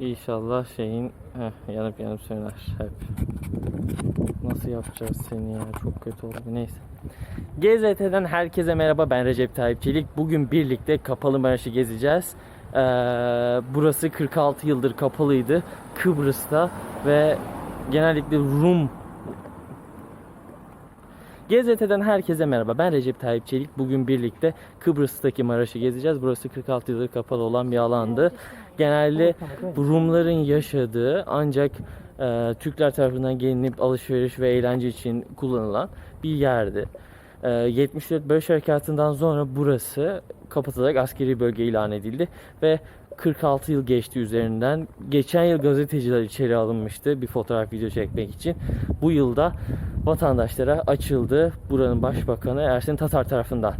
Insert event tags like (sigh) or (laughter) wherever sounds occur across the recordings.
İnşallah şeyin heh, yanıp yanıp söner hep. Nasıl yapacağız seni ya? Çok kötü oldu. Neyse. GZT'den herkese merhaba. Ben Recep Tayyip Çelik. Bugün birlikte Kapalı Maraş'ı gezeceğiz. Ee, burası 46 yıldır kapalıydı. Kıbrıs'ta ve genellikle Rum GZT'den herkese merhaba. Ben Recep Tayyip Çelik. Bugün birlikte Kıbrıs'taki Maraş'ı gezeceğiz. Burası 46 yıldır kapalı olan bir alandı. Genelde Rumların yaşadığı ancak e, Türkler tarafından gelinip alışveriş ve eğlence için kullanılan bir yerdi. E, 74 Barış Harekatı'ndan sonra burası kapatılarak askeri bölge ilan edildi ve 46 yıl geçti üzerinden. Geçen yıl gazeteciler içeri alınmıştı bir fotoğraf video çekmek için. Bu yılda vatandaşlara açıldı buranın başbakanı Ersin Tatar tarafından.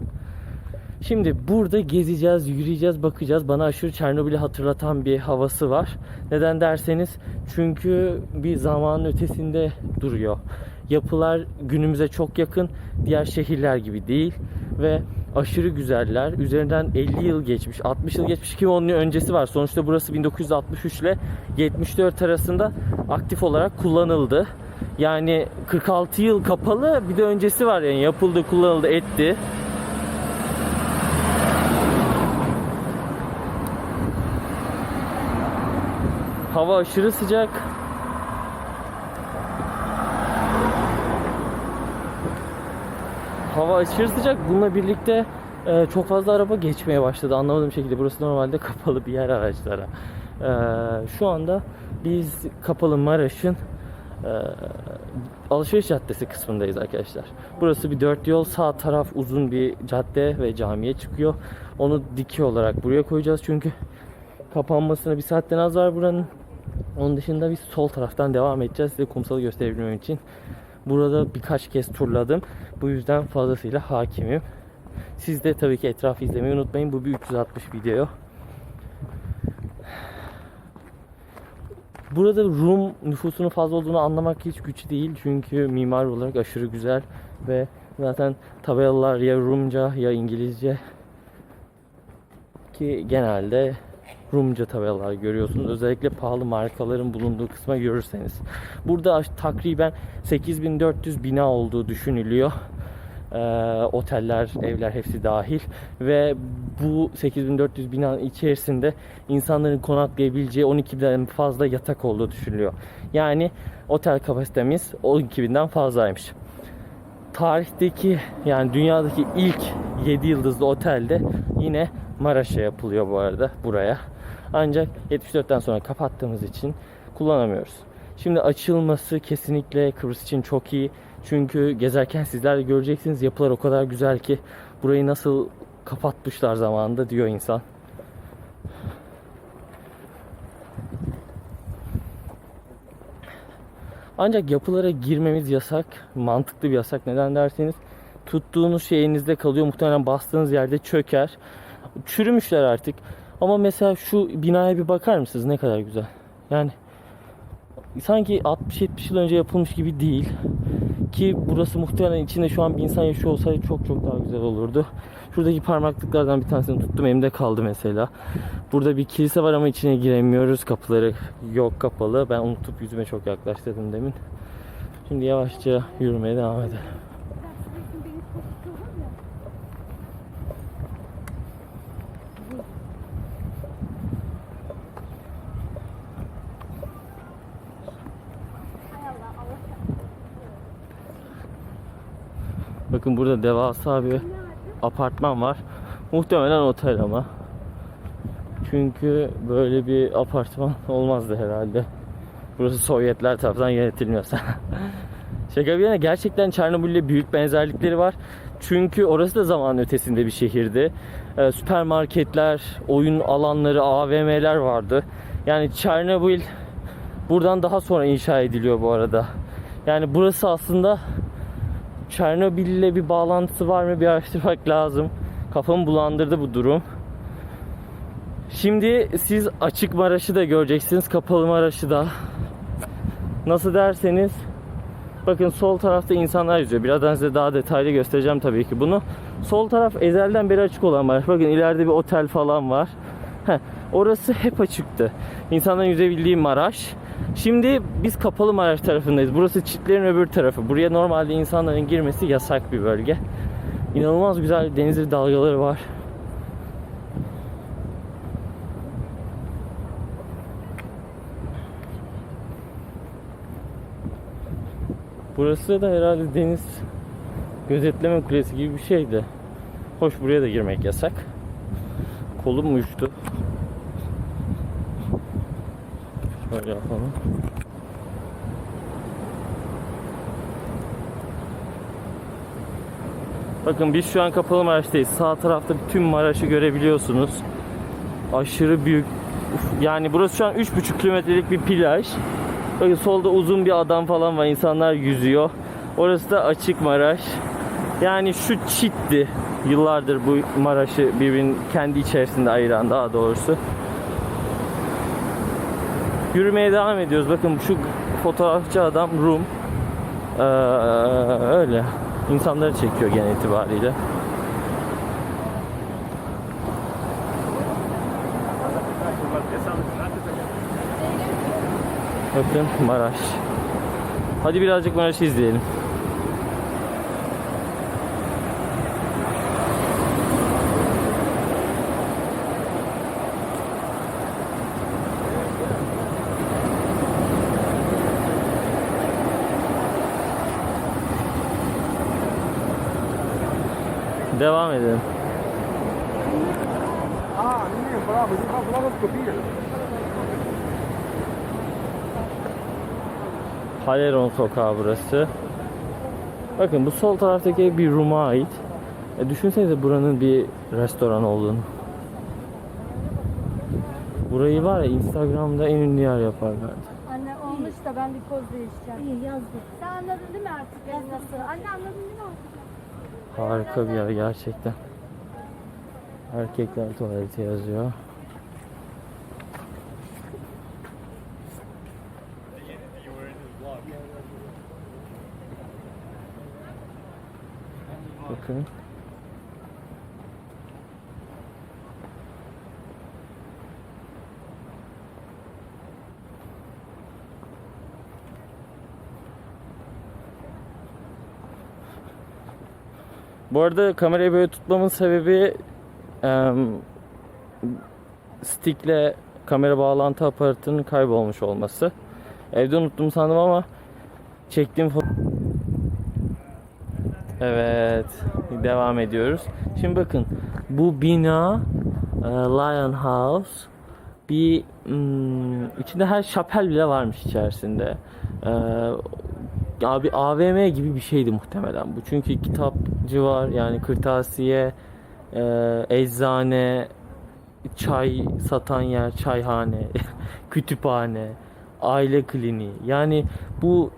Şimdi burada gezeceğiz, yürüyeceğiz, bakacağız. Bana aşırı Çernobil'i hatırlatan bir havası var. Neden derseniz çünkü bir zamanın ötesinde duruyor. Yapılar günümüze çok yakın, diğer şehirler gibi değil ve aşırı güzeller. Üzerinden 50 yıl geçmiş, 60 yıl geçmiş ki onun öncesi var. Sonuçta burası 1963 ile 74 arasında aktif olarak kullanıldı. Yani 46 yıl kapalı bir de öncesi var yani yapıldı, kullanıldı, etti. Hava aşırı sıcak. Hava aşırı sıcak. Bununla birlikte e, çok fazla araba geçmeye başladı. Anlamadığım şekilde burası normalde (laughs) kapalı bir yer araçlara. E, şu anda biz kapalı Maraş'ın e, alışveriş caddesi kısmındayız arkadaşlar. Burası bir dört yol sağ taraf uzun bir cadde ve camiye çıkıyor. Onu diki olarak buraya koyacağız çünkü kapanmasına bir saatten az var buranın. Onun dışında biz sol taraftan devam edeceğiz size kumsalı gösterebilmem için. Burada birkaç kez turladım. Bu yüzden fazlasıyla hakimim. Siz de tabii ki etrafı izlemeyi unutmayın. Bu bir 360 video. Burada Rum nüfusunun fazla olduğunu anlamak hiç güç değil. Çünkü mimar olarak aşırı güzel ve zaten tabelalar ya Rumca ya İngilizce ki genelde Rumca tabelalar görüyorsunuz. Özellikle pahalı markaların bulunduğu kısma görürseniz. Burada takriben 8400 bina olduğu düşünülüyor. Ee, oteller, evler hepsi dahil ve bu 8400 binanın içerisinde insanların konaklayabileceği 12'den fazla yatak olduğu düşünülüyor. Yani otel kapasitemiz 12.000'den fazlaymış. Tarihteki yani dünyadaki ilk 7 yıldızlı otelde yine Maraş'a yapılıyor bu arada buraya. Ancak 74'ten sonra kapattığımız için kullanamıyoruz. Şimdi açılması kesinlikle Kıbrıs için çok iyi. Çünkü gezerken sizler de göreceksiniz yapılar o kadar güzel ki burayı nasıl kapatmışlar zamanında diyor insan. Ancak yapılara girmemiz yasak. Mantıklı bir yasak. Neden derseniz tuttuğunuz şeyinizde kalıyor. Muhtemelen bastığınız yerde çöker. Çürümüşler artık. Ama mesela şu binaya bir bakar mısınız? Ne kadar güzel. Yani sanki 60-70 yıl önce yapılmış gibi değil. Ki burası muhtemelen içinde şu an bir insan yaşıyor olsaydı çok çok daha güzel olurdu. Şuradaki parmaklıklardan bir tanesini tuttum elimde kaldı mesela. Burada bir kilise var ama içine giremiyoruz. Kapıları yok kapalı. Ben unutup yüzüme çok yaklaştırdım demin. Şimdi yavaşça yürümeye devam edelim. Bakın burada devasa bir apartman var. Muhtemelen otel ama. Çünkü böyle bir apartman (laughs) olmazdı herhalde. Burası Sovyetler tarafından yönetilmiyorsa. (laughs) Şaka bir yana gerçekten Çernobil'le büyük benzerlikleri var. Çünkü orası da zaman ötesinde bir şehirdi. Ee, süpermarketler, oyun alanları, AVM'ler vardı. Yani Çernobil buradan daha sonra inşa ediliyor bu arada. Yani burası aslında Çernobil ile bir bağlantısı var mı bir araştırmak lazım. Kafamı bulandırdı bu durum. Şimdi siz açık Maraş'ı da göreceksiniz, kapalı Maraş'ı da. Nasıl derseniz bakın sol tarafta insanlar yüzüyor. Birazdan size daha detaylı göstereceğim tabii ki bunu. Sol taraf ezelden beri açık olan Maraş. Bakın ileride bir otel falan var. Heh, orası hep açıktı. İnsanların yüzebildiği Maraş. Şimdi biz kapalı Maraş tarafındayız. Burası çitlerin öbür tarafı. Buraya normalde insanların girmesi yasak bir bölge. İnanılmaz güzel denizli dalgaları var. Burası da herhalde deniz gözetleme kulesi gibi bir şeydi. Hoş buraya da girmek yasak. Kolum uyuştu. Şöyle yapalım. Bakın biz şu an kapalı Maraş'tayız. Sağ tarafta tüm Maraş'ı görebiliyorsunuz. Aşırı büyük. Uf, Yani burası şu an 3,5 kilometrelik bir plaj. Bakın solda uzun bir adam falan var. İnsanlar yüzüyor. Orası da açık Maraş. Yani şu çitti. Yıllardır bu Maraş'ı birbirinin kendi içerisinde ayıran daha doğrusu. Yürümeye devam ediyoruz. Bakın şu fotoğrafçı adam Rum. Ee, öyle. İnsanları çekiyor genel itibariyle. Bakın Maraş. Hadi birazcık Maraş'ı izleyelim. Das copias. Haleron sokağı burası. Bakın bu sol taraftaki ev bir Rum'a ait. E, düşünsenize buranın bir restoran olduğunu. Burayı var ya Instagram'da en ünlü yer yaparlardı. Anne olmuş da ben bir koz değişeceğim. İyi yazdık. Sen anladın değil mi artık nasıl? Anne anladın değil mi artık? Harika bir yer gerçekten. Erkekler tuvaleti yazıyor. Bakın. Bu arada kamerayı böyle tutmamın sebebi em, stickle kamera bağlantı aparatının kaybolmuş olması. Evde unuttum sandım ama çektiğim. Evet, devam ediyoruz. Şimdi bakın, bu bina e, Lion House bir hmm, içinde her şapel bile varmış içerisinde. E, abi AVM gibi bir şeydi muhtemelen bu. Çünkü kitapçı var yani kırtasiye, e, eczane, çay satan yer, çayhane, (laughs) kütüphane, aile kliniği. Yani bu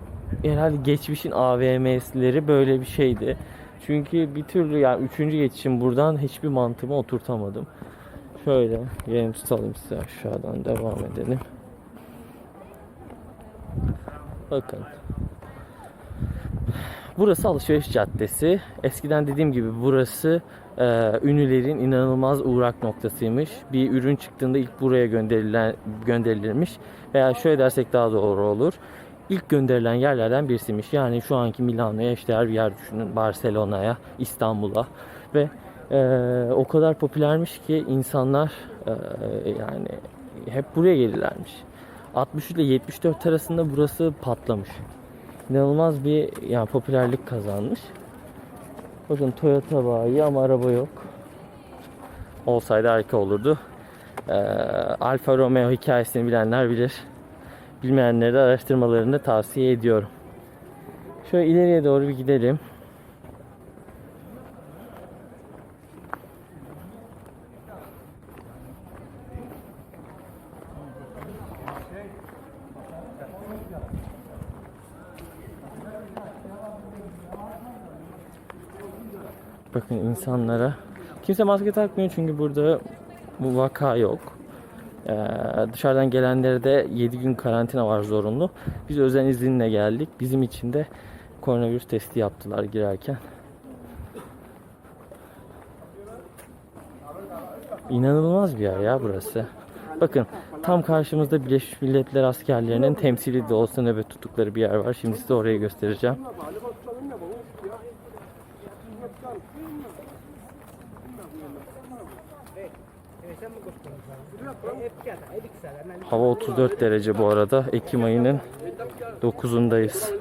herhalde geçmişin AVM'leri böyle bir şeydi. Çünkü bir türlü yani üçüncü geçişim buradan hiçbir mantığıma oturtamadım. Şöyle yerim tutalım size aşağıdan devam edelim. Bakın. Burası alışveriş caddesi. Eskiden dediğim gibi burası e, ünlülerin inanılmaz uğrak noktasıymış. Bir ürün çıktığında ilk buraya gönderilen gönderilirmiş. Veya şöyle dersek daha doğru olur. İlk gönderilen yerlerden birisiymiş. Yani şu anki Milano'ya eşdeğer bir yer düşünün. Barcelona'ya, İstanbul'a ve e, o kadar popülermiş ki insanlar e, yani hep buraya gelirlermiş. 63 ile 74 arasında burası patlamış. İnanılmaz bir yani popülerlik kazanmış. Bakın Toyota bayi ama araba yok. Olsaydı harika olurdu. Ee, Alfa Romeo hikayesini bilenler bilir. Bilmeyenlere de araştırmalarını tavsiye ediyorum. Şöyle ileriye doğru bir gidelim. Bakın insanlara. Kimse maske takmıyor çünkü burada bu vaka yok. Ee, dışarıdan gelenlere de 7 gün karantina var zorunlu. Biz özel izinle geldik. Bizim için de koronavirüs testi yaptılar girerken. İnanılmaz bir yer ya burası. Bakın tam karşımızda Birleşmiş Milletler askerlerinin temsili de olsa nöbet tuttukları bir yer var. Şimdi size orayı göstereceğim. Hava 34 derece bu arada. Ekim ayının 9'undayız.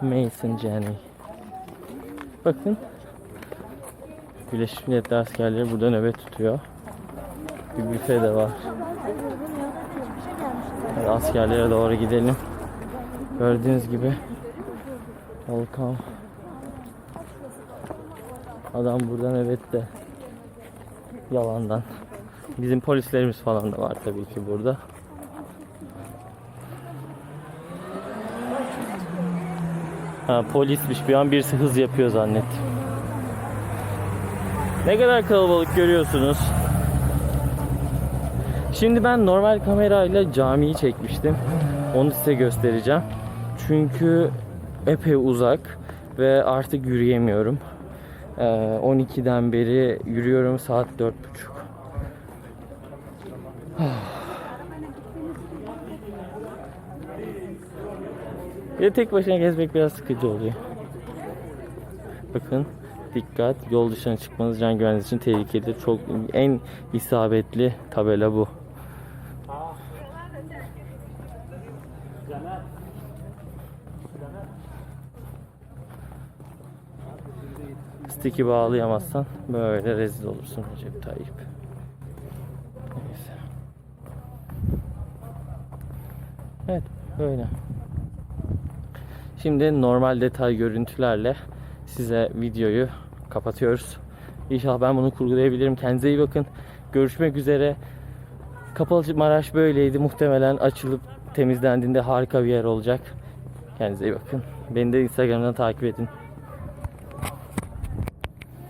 Mason Jenny. Bakın. Birleşmiş Milletler askerleri burada nöbet tutuyor. Bir büfe de var. Askerlere doğru gidelim. Gördüğünüz gibi Volkan Adam buradan evet de yalandan. Bizim polislerimiz falan da var tabii ki burada. Ha polismiş bir an birisi hız yapıyor zannettim. Ne kadar kalabalık görüyorsunuz. Şimdi ben normal kamerayla camiyi çekmiştim. Onu size göstereceğim. Çünkü epey uzak ve artık yürüyemiyorum. Ee, 12'den beri yürüyorum saat 4.30. Bir de tek başına gezmek biraz sıkıcı oluyor. Bakın dikkat yol dışına çıkmanız can güvenliğiniz için tehlikelidir. Çok en isabetli tabela bu. Stick'i bağlayamazsan böyle rezil olursun Recep Tayyip. Neyse. Evet böyle. Şimdi normal detay görüntülerle size videoyu kapatıyoruz. İnşallah ben bunu kurgulayabilirim. Kendinize iyi bakın. Görüşmek üzere. Kapalı Maraş böyleydi. Muhtemelen açılıp temizlendiğinde harika bir yer olacak. Kendinize iyi bakın. Beni de Instagram'dan takip edin.